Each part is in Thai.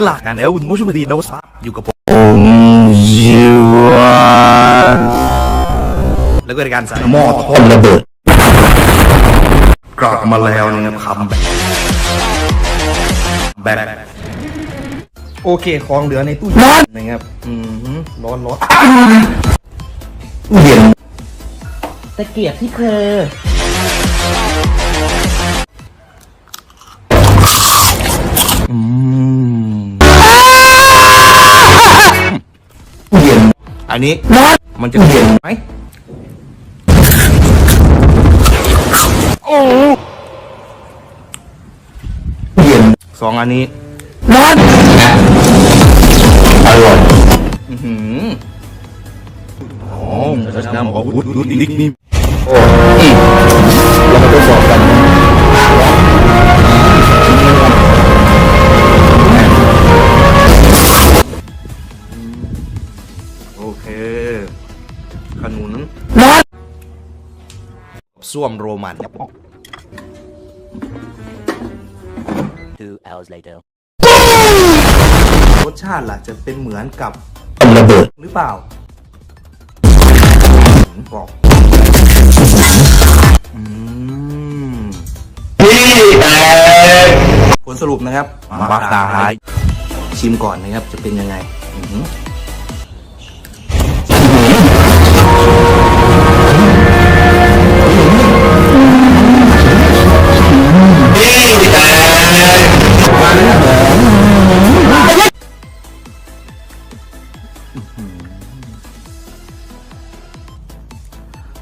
กล้ากันแล้วคุณผู้ชมดีนะวะอยู่กับผมแล้วก็รายการสายหม้อทอดระเบิดกลับมาแล้วนะครับคำแบ็คโอเคของเหลือในตู้เย็นนะครับอืมร้อนร้อนเย็นตะเกียบที่เคอ อันนี้ร้อนมันจะเย็นไหมโอ้เย็นสองอันนี้ร้อนอร่อยอือหืออ๋อชัชนะบอกว่าวุ้ดวุ้ดดิ๊กนี่เรามาทดสอบกัน ขนุนร้อนส้วมโรมัน Two hours later รสชาติล่ะจะเป็นเหมือนกับระเบิดหรือเปล่าบอกอืมพี่แตกผลสรุปนะครับมาตาท้ายชิมก่อนนะครับจะเป็นยังไง อื้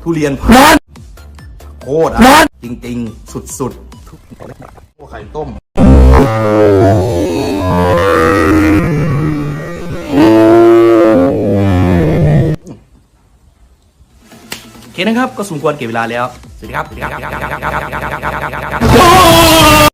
ทุเรียนร้อนโคตรอร้อนจริง ๆ สุดๆพวกไข่ต้มโอเคนะครับ ก็สมควรเก็บเวลาแล้ว สวัสดีครับ